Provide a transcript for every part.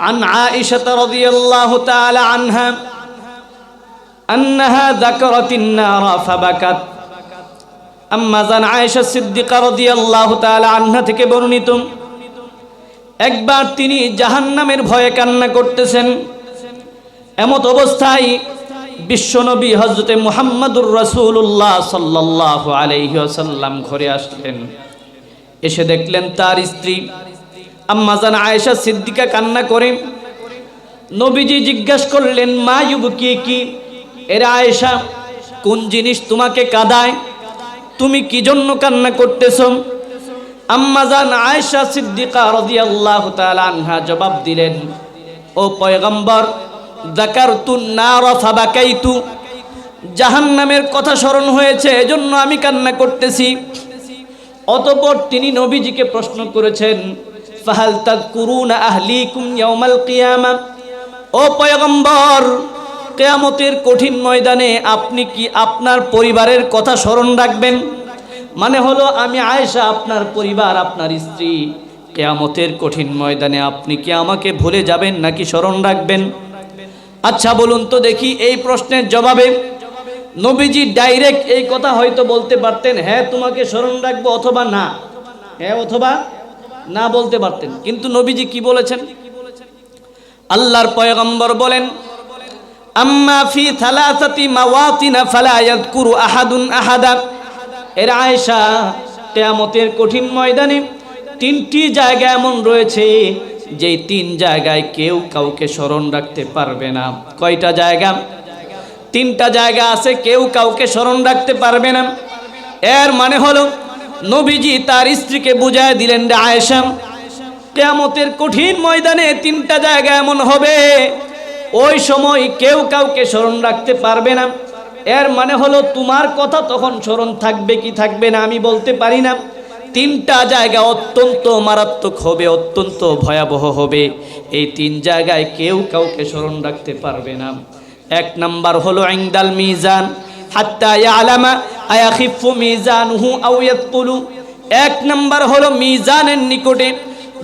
عن عائشة رضي الله تعالى عنها أنها ذكرت النار فبكت আম্মা জান আয়েশা সিদ্দিকা রাদিয়াল্লাহু তাআলা আনহা থেকে বর্ণিত একবার তিনি জাহান্নামের ভয়ে কান্না করতেছেন এমত অবস্থায় বিশ্বনবী হজরতে মুহাম্মাদুর রাসূলুল্লাহ সাল্লাল্লাহু আলাইহি ওয়াসাল্লাম ঘরে আসলেন এসে দেখলেন তার স্ত্রী আম্মা জান আয়েশা সিদ্দিকা কান্না করে। নবীজি জিজ্ঞাসা করলেন, মা ইউবকি কি? এরা আয়েশা, কোন জিনিস তোমাকে কাঁদায়? তুমি কি জন্য কান্না করতেছ? আম্মাজান আয়েশা সিদ্দিকা রাদিয়াল্লাহু তাআলা আনহা জবাব দিলেন, ও পয়গম্বর, যাকারতু নার ফাবাকাইতু। জাহান্নামের কথা স্মরণ হয়েছে, এজন্য আমি কান্না করতেছি। অতঃপর তিনি নবীজিকে প্রশ্ন করেছেন ফাহাল তাযকুরুনা আহলিকুম ইয়াউমাল কিয়ামা। ও পয়গম্বর, কেয়ামতের কঠিন ময়দানে আপনি কি আপনার পরিবারের কথা স্মরণ রাখবেন? মানে হলো, আমি আয়েশা আপনার পরিবার, আপনার স্ত্রী। কেয়ামতের কঠিন ময়দানে আপনি কি আমাকে ভুলে যাবেন নাকি স্মরণ রাখবেন? আচ্ছা বলুন তো দেখি এই প্রশ্নের জবাবে। নবীজি ডাইরেক্ট এই কথা হয়তো বলতে পারতেন হ্যাঁ তোমাকে স্মরণ রাখব অথবা না? হ্যাঁ অথবা না বলতে পারতেন। কিন্তু নবীজি কি বলেছেন? আল্লাহর পয়গম্বর বলেন, আম্মা ফি থালাসাতি মাওয়াতিনা ফালা ইয়াযকুরু আহাদুন আহাদা। এর আয়েশা কিয়ামতের কঠিন ময়দানে তিনটি জায়গা এমন রয়েছে, যেই তিন জায়গায় কেউ কাউকে স্মরণ রাখতে পারবে না। কয়টা জায়গা? তিনটা জায়গা আছে, কেউ কাউকে স্মরণ রাখতে পারবে না। এর মানে হলো নবীজি তার স্ত্রীকে বুঝায় দিলেন, রে আয়েশা কেয়ামতের কঠিন ময়দানে তিনটা জায়গা এমন হবে। ওই সময় কেউ কাউকে স্মরণ রাখতে পারবে না। এর মানে হলো তোমার কথা তখন স্মরণ থাকবে কি থাকবে না আমি বলতে পারি না। তিনটা জায়গা অত্যন্ত মারাত্মক হবে, অত্যন্ত ভয়াবহ হবে। এই তিন জায়গায় কেউ কাউকে স্মরণ রাখতে পারবে না। এক নাম্বার হলো আইন্দাল মিজান, হাত্তা ইয়ালামা আয়াখিফু মিজানুহু আও ইয়াতকুলু এক নাম্বার হলো মিজানের নিকটে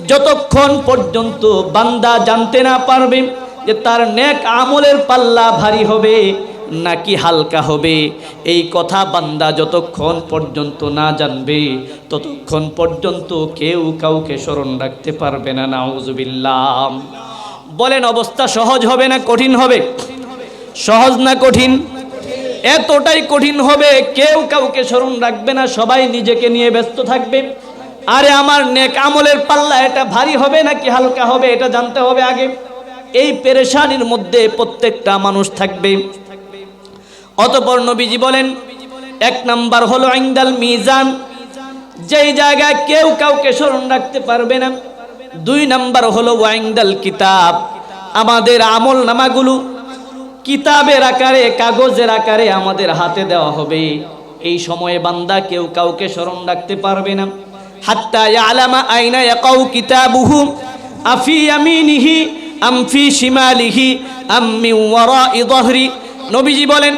যতক্ষণ পর্যন্ত বান্দা জানতে না পারবে যে তার নেক আমলের পাল্লা ভারী হবে নাকি হালকা হবে, এই কথা বান্দা যতক্ষণ পর্যন্ত না জানবে, ততক্ষণ পর্যন্ত কেউ কাউকে স্মরণ রাখতে পারবে না, নাউজুবিল্লাহ। বলেন, অবস্থা সহজ হবে না কঠিন হবে? সহজ না কঠিন? এতটাই কঠিন হবে, কেউ কাউকে স্মরণ রাখবে না, সবাই নিজেকে নিয়ে ব্যস্ত থাকবে। আরে আমার নেক আমলের পাল্লা, এটা ভারী হবে নাকি হালকা হবে, এটা জানতে হবে আগে। এই পেরেশানির মধ্যে প্রত্যেকটা মানুষ থাকবে। অতপর নবীজি বলেন, এক নাম্বার হলো আইন্দাল মিজান। যেই জায়গায় কেউ কাউকে স্মরণ রাখতে পারবে না। দুই নাম্বার হলো ওয়াইন্দাল কিতাব। আমাদের আমল নামাগুলো কিতাবের আকারে, কাগজের আকারে আমাদের হাতে দেওয়া হবে। এই সময়ে বান্দা কেউ কাউকে স্মরণ রাখতে পারবে না। হাত্তা আলামা আইনা ইয়াকাউ কিতাবুহু, আফি ইয়ামিনিহি আম ফি শিমালিহি আম মিন ওয়ারাই যহরি। নবীজি বলেন,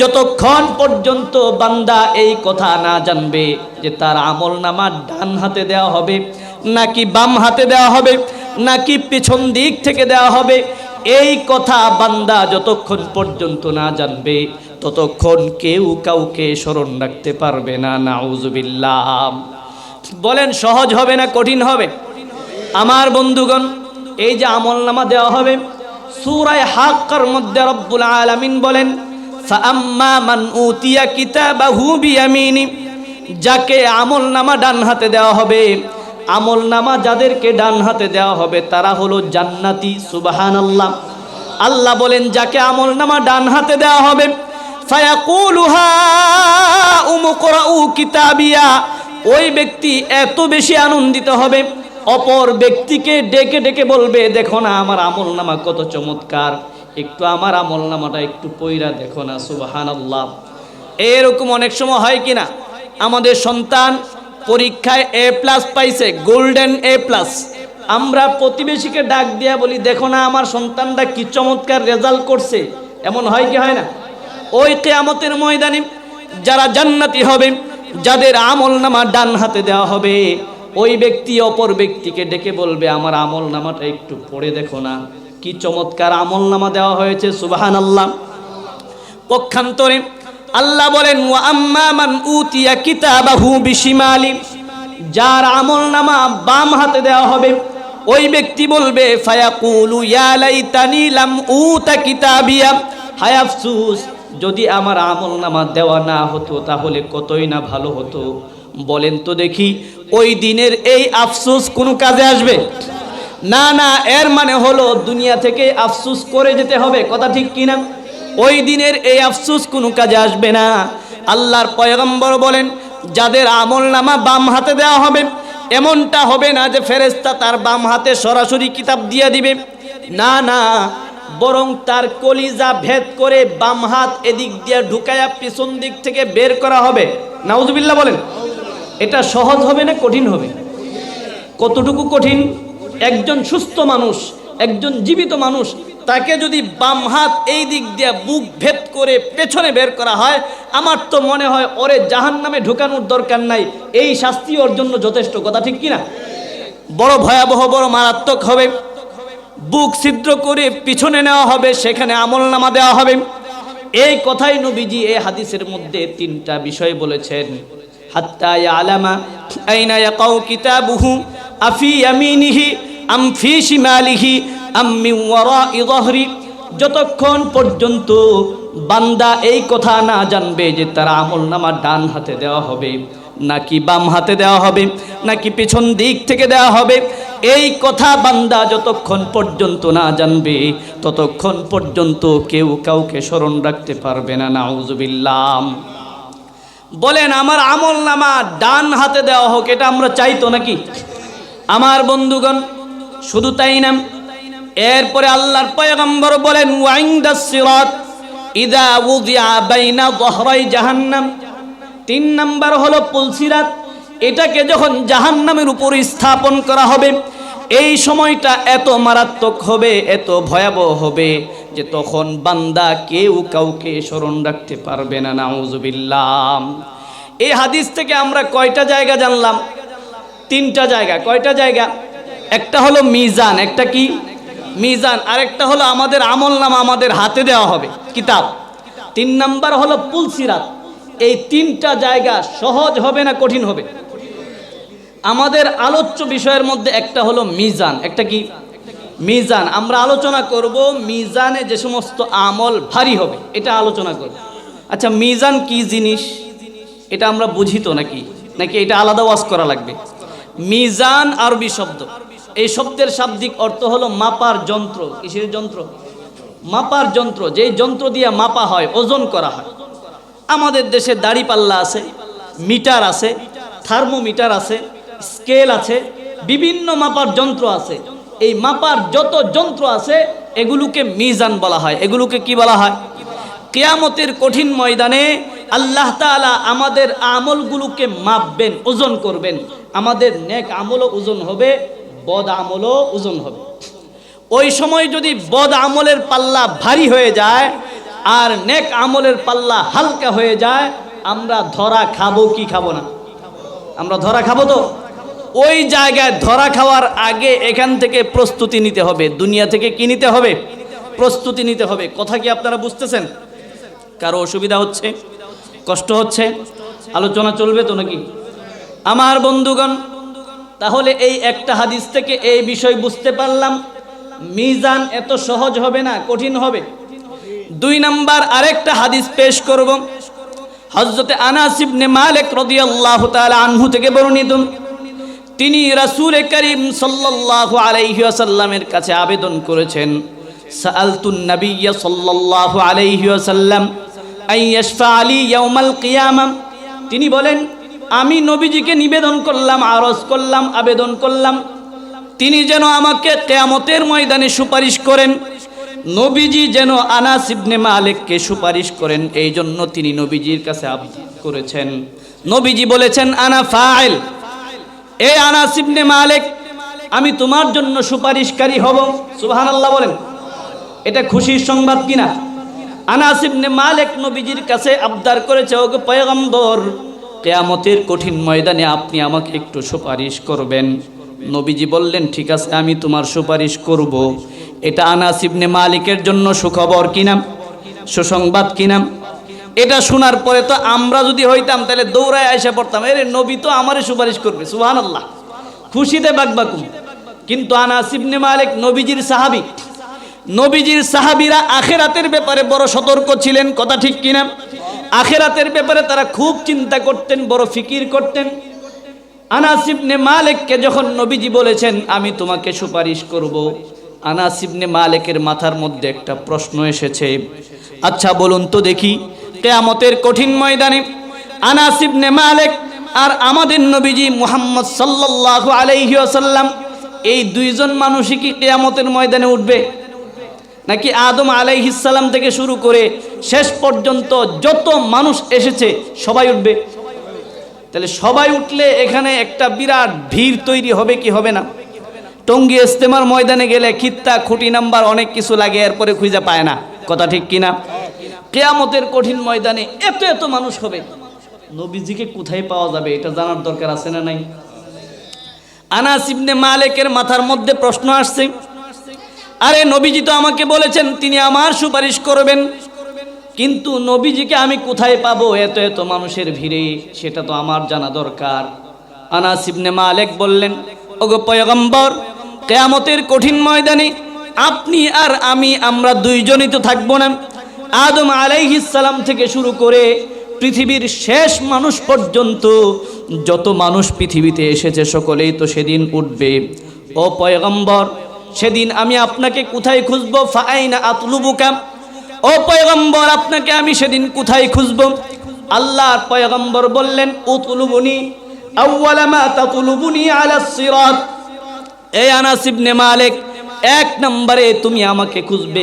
যতক্ষণ পর্যন্ত বান্দা এই কথা না জানবে যে তার আমল নামা ডান হাতে দেওয়া হবে, নাকি বাম হাতে দেওয়া হবে, নাকি পেছন দিক থেকে দেওয়া হবে এই কথা বান্দা যতক্ষণ পর্যন্ত না জানবে, ততক্ষণ কেউ কাউকে স্মরণ রাখতে পারবে না, নাউজুবিল্লাহ। বলেন, সহজ হবে না কঠিন হবে? আমার বন্ধুগণ, এই যে আমল নামা দেওয়া হবে, সুরায় হাক্কার মধ্যে রব্বুল আলামিন বলেন যাকে আমল নামা ডান হাতে দেওয়া হবে আমল নামা যাদেরকে ডান হাতে দেওয়া হবে, তারা হলো জান্নাতি সুবাহান আল্লাহ আল্লাহ বলেন, যাকে আমল নামা ডান হাতে দেওয়া হবে ওই ব্যক্তি এত বেশি আনন্দিত হবে, অপর ব্যক্তিকে ডেকে ডেকে বলবে, দেখো না, আমার আমল নামা কত চমৎকার। একটু আমার আমল নামাটা একটু পইরা দেখো না সুবাহান আল্লাহ এরকম অনেক সময় হয় কিনা আমাদের সন্তান পরীক্ষায় এ প্লাস পাইছে গোল্ডেন এ প্লাস আমরা প্রতিবেশীকে ডাক দিয়া বলি, দেখো না, আমার সন্তানটা কি চমৎকার রেজাল্ট করছে। এমন হয় কি হয় না? ওই কেয়ামতের ময়দানে যারা জান্নাতি হবে, যাদের আমল নামা ডান হাতে দেওয়া হবে, ওই ব্যক্তি অপর ব্যক্তিকে ডেকে বলবে, আমার আমল নামাটা একটু পড়ে দেখো না। কি চমৎকার আমল নামা দেওয়া হয়েছে সুবাহান আল্লাহ পক্ষান্তরে আল্লাহ বলেন মান উতিয়া কিতাবাহু বিশিমালি যার আমল নামা বাম হাতে দেওয়া হবে। ওই ব্যক্তি বলবে, ফায়াকুলু ইয়া লাইতানি লাম উতা কিতাবিয়া। হায় যদি আমার আমল নামা দেওয়া না হতো, তাহলে কতই না ভালো হতো। বলেন তো দেখি, ওই দিনের এই আফসোস কোনো কাজে আসবে? না না, এর মানে হলো, দুনিয়া থেকে আফসুস করে যেতে হবে। কথা ঠিক কিনা? ওই দিনের এই আফসুস কোনো কাজে আসবে না। আল্লাহর পয়গম্বর বলেন, যাদের আমল নামা বাম হাতে দেওয়া হবে, এমনটা হবে না যে ফেরেস্তা তার বাম হাতে সরাসরি কিতাব দিয়ে দিবে। না না, বরং তার কলিজা ভেদ করে বাম হাত এদিক দিয়ে ঢুকায়া পিছন দিক থেকে বের করা হবে। নাউজুবিল্লাহ বলেন, এটা সহজ হবে না কঠিন হবে? কতটুকু কঠিন? একজন সুস্থ মানুষ, একজন জীবিত মানুষ তাকে যদি বাম হাত এই দিক দিয়ে বুক ভেদ করে পেছনে বের করা হয়, আমার তো মনে হয় ওরে জাহান নামে ঢুকানোর দরকার নাই। এই শাস্তি ওর জন্য যথেষ্ট, কথা ঠিক কিনা? বড় ভয়াবহ, বড় মারাত্মক হবে। বুক ছিদ্র করে পিছনে নেওয়া হবে, সেখানে আমল নামা দেওয়া হবে। এই কথাই নবীজি এই হাদিসের মধ্যে তিনটা বিষয় বলেছেন। হাত্তা আলামা কিতাবুহু, আফি ইয়ামিনিহি, আম যতক্ষণ পর্যন্ত বান্দা এই কথা না জানবে যে তার আমল নামা ডান হাতে দেওয়া হবে, নাকি বাম হাতে দেওয়া হবে, নাকি পিছন দিক থেকে দেওয়া হবে, এই কথা বান্দা যতক্ষণ পর্যন্ত না জানবে, ততক্ষণ পর্যন্ত কেউ কাউকে স্মরণ রাখতে পারবে না নাউজুবিল্লাম বলেন, আমার আমল নামা ডান হাতে দেওয়া হোক, এটা আমরা চাইতো নাকি? আমার বন্ধুগণ, শুধু তাই না এরপরে আল্লাহর পয়গম্বর বলেন ওয়াইন্দাস সিরাত, ইদা উযিয়া বাইনা যহরাই জাহান্নাম। তিন নাম্বার হলো পুলসিরাত এটাকে যখন জাহান্নামের উপর স্থাপন করা হবে, এই সময়টা এত মারাত্মক হবে, এত ভয়াবহ হবে যে তখন বান্দা কেউ কাউকে স্মরণ রাখতে পারবে না নাউজুবিল্লাহ এই হাদিস থেকে আমরা কয়টা জায়গা জানলাম? তিনটা জায়গা, কয়টা জায়গা? একটা হলো মিজান, একটা কি? মিজান, আরেকটা হলো আমাদের আমল নামা আমাদের হাতে দেওয়া হবে, কিতাব। তিন নাম্বার হলো পুলসিরাত এই তিনটা জায়গা সহজ হবে না কঠিন হবে? আমাদের আলোচ্য বিষয়ের মধ্যে একটা হলো মিজান। একটা কি? মিজান। আমরা আলোচনা করব মিজানে যে সমস্ত আমল ভারী হবে, এটা আলোচনা করব। আচ্ছা মিজান কি জিনিস? এটা আমরা বুঝি তো নাকি? নাকি এটা আলাদা ওয়াজ করা লাগবে? মিজান আরবি শব্দ। এই শব্দের শাব্দিক অর্থ হলো মাপার যন্ত্র। কিসের যন্ত্র? মাপার যন্ত্র। যেই যন্ত্র দিয়ে মাপা হয়, ওজন করা হয়। আমাদের দেশে দাড়ি পাল্লা আছে, মিটার আছে, থার্মোমিটার আছে, স্কেল আছে, বিভিন্ন মাপার যন্ত্র আছে। এই মাপার যত যন্ত্র আছে, এগুলোকে মিজান বলা হয়। এগুলোকে কি বলা হয়? কেয়ামতের কঠিন ময়দানে আল্লাহ তাআলা আমাদের আমলগুলোকে মাপবেন, ওজন করবেন। আমাদের নেক আমলও ওজন হবে বদ আমলও ওজন হবে। ওই সময় যদি বদ আমলের পাল্লা ভারী হয়ে যায় আর নেক আমলের পাল্লা হালকা হয়ে যায়, আমরা ধরা খাব কি খাব না? আমরা ধরা খাব তো? ওই জায়গায় ধরা খাওয়ার আগে এখান থেকে প্রস্তুতি নিতে হবে। দুনিয়া থেকে কি নিতে হবে? প্রস্তুতি নিতে হবে। কথা কি আপনারা বুঝতেছেন? কারও অসুবিধা হচ্ছে? কষ্ট হচ্ছে? আলোচনা চলবে তো নাকি? আমার বন্ধুগণ তাহলে এই একটা হাদিস থেকে এই বিষয় বুঝতে পারলাম। মিজান এত সহজ হবে না, কঠিন হবে। দুই নাম্বার আরেকটা হাদিস পেশ করব। হজরতে আনাস ইবনে মালিক রাদিয়াল্লাহু তাআলা আনহু থেকে বর্ণিত। তিনি রাসূল করিম সাল্লাল্লাহু আলাইহি ওয়াসাল্লামের কাছে আবেদন করেছেন সাআলতুন নাবিয়্য সাল্লাল্লাহু আলাইহি ওয়াসাল্লাম আই আলী ইয়াউমাল কিয়ামা। তিনি বলেন আমি নবীজিকে নিবেদন করলাম, আরজ করলাম, আবেদন করলাম। তিনি যেন আমাকে কেয়ামতের ময়দানে সুপারিশ করেন। নবীজি যেন আনাস ইবনে মালিককে সুপারিশ করেন, এই জন্য তিনি নবীজির কাছে আবেদন করেছেন। নবীজি বলেছেন, আনা ফাইল। এ আনাস ইবনে মালিক, আমি তোমার জন্য সুপারিশকারী হব। সুবহানাল্লাহ বলেন। এটা খুশির সংবাদ কিনা? আনাস ইবনে মালিক নবীজির কাছে আবদার করেছে, ওগো পয়গম্বর কেয়ামতের কঠিন ময়দানে আপনি আমাকে একটু সুপারিশ করবেন। নবীজি বললেন, ঠিক আছে, আমি তোমার সুপারিশ করব। এটা আনাস ইবনে মালিকের জন্য সুখবর কিনাম সুসংবাদ কিনাম এটা শোনার পরে তো আমরা যদি হইতাম, তাহলে দৌড়ায় এসে পড়তাম। এরে নবী তো আমারই সুপারিশ করবে সুহান আল্লাহ খুশিতে বাকবাকুম কিন্তু আনাস ইবনে মালিক নবীজির সাহাবী। নবীজির সাহাবীরা আখেরাতের ব্যাপারে বড় সতর্ক ছিলেন, কথা ঠিক কিনা আখেরাতের ব্যাপারে তারা খুব চিন্তা করতেন, বড় ফিকির করতেন। আনাস ইবনে মালিককে যখন নবীজি বলেছেন, আমি তোমাকে সুপারিশ করব। আনাস ইবনে মালিকের মাথার মধ্যে একটা প্রশ্ন এসেছে। আচ্ছা বলুন তো দেখি, কেয়ামতের কঠিন ময়দানে আনাস ইবনে মালিক আর আমাদের নবীজি মুহাম্মদ সাল্লাল্লাহু আলাইহি ওয়াসাল্লাম, এই দুইজন মানুষই কি কেয়ামতের ময়দানে উঠবে? নাকি আদম আলাইহিসাল্লাম থেকে শুরু করে শেষ পর্যন্ত যত মানুষ এসেছে, সবাই উঠবে। তাহলে সবাই উঠলে এখানে একটা বিরাট ভিড় তৈরি হবে কি হবে না? টঙ্গী ইস্তেমার ময়দানে গেলে খিত্তা, খুঁটি নাম্বার অনেক কিছু লাগে, এরপরে খুঁজে পায় না। কথা ঠিক কিনা? কেয়ামতের কঠিন ময়দানে এত এত মানুষ হবে। নবীজিকে কোথায় পাওয়া যাবে, এটা জানার দরকার আছে না নাই? আনাস ইবনে মালিকের মাথার মধ্যে প্রশ্ন আসছে। আরে নবীজি তো আমাকে বলেছেন, তিনি আমার সুপারিশ করবেন। কিন্তু নবীজিকে আমি কোথায় পাবো? এত এত মানুষের ভিড়ে, সেটা তো আমার জানা দরকার। আনাস ইবনে মালিক বললেন, ওগো পয়গম্বর, কেয়ামতের কঠিন ময়দানে আপনি আর আমি, আমরা দুইজনই তো থাকব না। আদম সালাম থেকে শুরু করে পৃথিবীর শেষ মানুষ পর্যন্ত যত মানুষ পৃথিবীতে এসেছে, সকলেই তো সেদিন উঠবে। ও পয়গম্বর, সেদিন আমি আপনাকে কোথায় খুঁজবো? ফাইনা আতলুবুকা? ও পয়গম্বর, আপনাকে আমি সেদিন কোথায় খুঁজব? আল্লাহর পয়গম্বর বললেন এক নম্বরে তুমি আমাকে খুঁজবে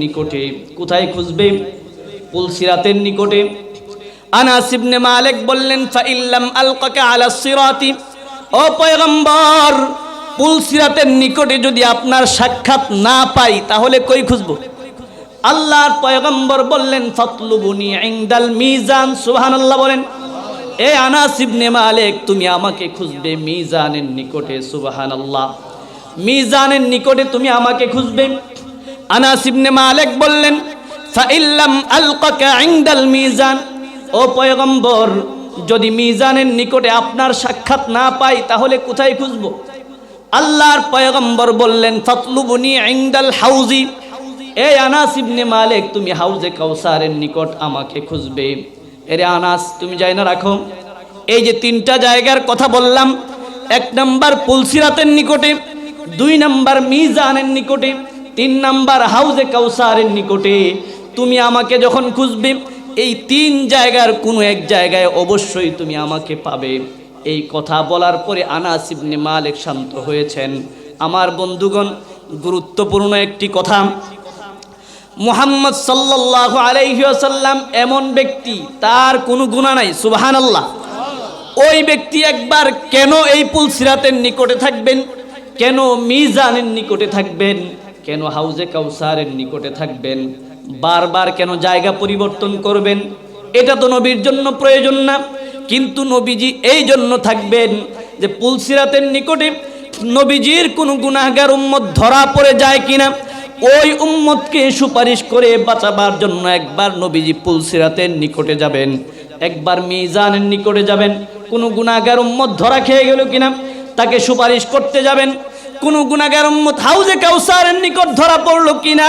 নিকটে। কোথায় খুঁজবে? নিকটে। বললেন ফাইল্লাম ও পয়গম্বর পুলসিরাতের নিকটে যদি আপনার সাক্ষাৎ না পাই, তাহলে কই খুঁজবো? আল্লাহর পয়গম্বর বললেন, ফতলুবুনি ইংদাল মিজান। সুবহানাল্লাহ বলেন, এ আনাস ইবনে মালিক, তুমি আমাকে খুঁজবে মিজানের নিকটে। সুবহানাল্লাহ, মিজানের নিকটে তুমি আমাকে খুঁজবে। আনাস ইবনে মালিক বললেন, ফাইল্লাম আলকাকা ইংদাল মিজান। ও পয়গম্বর, যদি মিজানের নিকটে আপনার সাক্ষাৎ না পাই, তাহলে কোথায় খুঁজবো? আল্লাহর পয়গম্বর বললেন, ফতলুবুনি ইংদাল হাউজি। এই আনাস ইবনে মালিক, তুমি হাউজে কাউসারের নিকট আমাকে খুঁজবে। এরে আনাস, তুমি যাই না রাখো। এই যে তিনটা জায়গার কথা বললাম, এক নাম্বার পুলসিরাতের নিকটে, দুই নাম্বার মিজানের নিকটে, তিন নাম্বার হাউজে কাউসারের নিকটে। তুমি আমাকে যখন খুঁজবে, এই তিন জায়গার কোনো এক জায়গায় অবশ্যই তুমি আমাকে পাবে। এই কথা বলার পরে আনাস ইবনে মালিক শান্ত হয়েছেন। আমার বন্ধুগণ, গুরুত্বপূর্ণ একটি কথা মুহাম্মদ সাল্লাল্লাহু আলাইহি ওয়াসাল্লাম এমন ব্যক্তি, তার কোনো গুনাহ নাই সুবাহান আল্লাহ ওই ব্যক্তি একবার কেন এই পুলসিরাতের নিকটে থাকবেন? কেন মিজানের নিকটে থাকবেন? কেন হাউজে কাউসারের নিকটে থাকবেন? বারবার কেন জায়গা পরিবর্তন করবেন? এটা তো নবীর জন্য প্রয়োজন না। কিন্তু নবীজি এই জন্য থাকবেন যে পুলসিরাতের নিকটে নবীজির কোনো গুনাহগার উম্মত ধরা পড়ে যায় কিনা ওই উম্মতকে সুপারিশ করে বাঁচাবার জন্য একবার নবীজি পুলসিরাতের নিকটে যাবেন, একবার মিজানের নিকটে যাবেন। কোনো গুণাগার উম্মত ধরা খেয়ে গেল কিনা? তাকে সুপারিশ করতে যাবেন। কোনো গুণাগার উম্মত হাউজে কাউসারের নিকট ধরা পড়ল কিনা?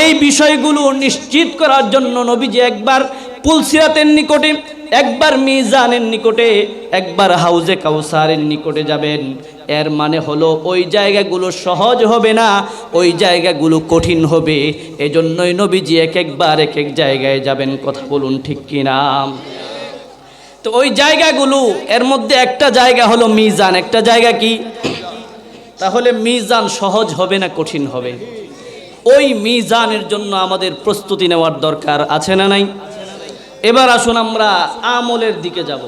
এই বিষয়গুলো নিশ্চিত করার জন্য নবীজি একবার পুলসিরাতের নিকটে, একবার মিজানের নিকটে, একবার হাউজে কাউসারের নিকটে যাবেন। এর মানে হলো, ওই জায়গাগুলো সহজ হবে না, ওই জায়গাগুলো কঠিন হবে। এজন্যই নবীজি এক একবার এক এক জায়গায় যাবেন, কথা বলুন ঠিক কিনা? তো ওই জায়গাগুলো, এর মধ্যে একটা জায়গা হলো মিজান, একটা জায়গা কি? তাহলে মিজান সহজ হবে না কঠিন হবে? ওই মিজানের জন্য আমাদের প্রস্তুতি নেওয়ার দরকার আছে না নাই? এবার আসুন আমরা আমলের দিকে যাব।